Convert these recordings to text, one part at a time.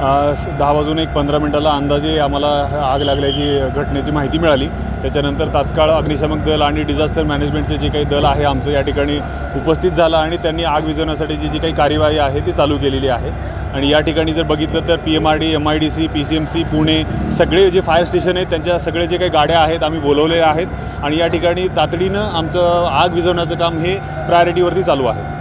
दहा वाजून एक पंधरा मिनटाला अंदाजे आम्हाला आग लागल्याची घटनेची माहिती मिळाली. त्याच्यानंतर तात्काळ अग्निशमक दल आणि डिझास्टर मॅनेजमेंटचे जे काही दल आहे आमचं या ठिकाणी उपस्थित झालं आणि त्यांनी आग विझवण्यासाठी जी जी काही कार्यवाही आहे ती चालू केलेली आहे. आणि या ठिकाणी जर बघितलं तर P M R D M I D C P C M C Pune सगळे जे फायर स्टेशन आहेत त्यांच्या सगळे जे काही गाड्या आहेत आम्ही बोलवलेल्या आहेत. आणि या ठिकाणी तातडीनं आमचं आग विझवण्याचं काम हे प्रायोरिटीवरती चालू आहे.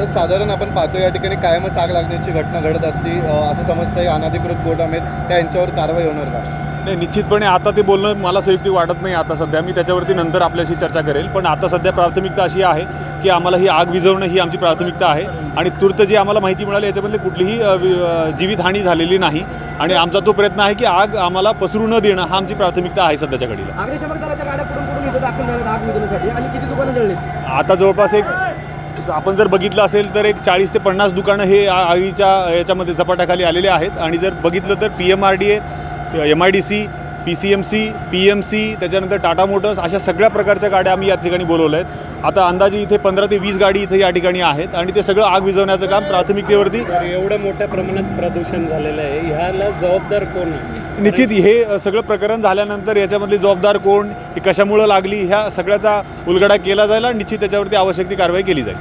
तर साधारण आपण पाहतो या ठिकाणी कायमच आग लागण्याची घटना घडत असते असं समजतं अनधिकृत गोदाम आहेत त्या यांच्यावर कारवाई होणार का? नाही निश्चितपणे आता ते बोलणं मला संयुक्ती वाटत नाही आता सध्या. मी त्याच्यावरती नंतर आपल्याशी चर्चा करेल. पण आता सध्या प्राथमिकता अशी आहे की आम्हाला ही आग विझवणं ही आमची प्राथमिकता आहे. आणि तूर्त जी आम्हाला माहिती मिळाली याच्यामधली कुठलीही जीवितहानी झालेली नाही. आणि आमचा तो प्रयत्न आहे की आग आम्हाला पसरू न देणं हा आमची प्राथमिकता आहे सध्याच्या घडीला. आता जवळपास एक आपण जर बघितलं असेल तर एक चाळीस ते पन्नास दुकानं हे आगीच्या याच्यामध्ये झपाट्याखाली आलेले आहेत. आणि जर बघितलं तर P M R D A M I D C P C M C P M C त्याच्यानंतर टाटा मोटर्स अशा सगळ्या प्रकारच्या गाड्या आम्ही या ठिकाणी बोलवल्या आहेत. आता अंदाजे इथे पंधरा ते वीस गाडी इथे या ठिकाणी आहेत आणि ते सगळं आग विझवण्याचं काम प्राथमिकतेवरती एवढं मोठ्या प्रमाणात प्रदूषण झालेलं आहे. ह्याला जबाबदार कोण निश्चित हे सगळं प्रकरण झाल्यानंतर याच्यामधली जबाबदार कोण ही कशामुळं लागली ह्या सगळ्याचा उलगडा केला जाईल आणि निश्चित त्याच्यावरती आवश्यक ती कारवाई केली जाईल.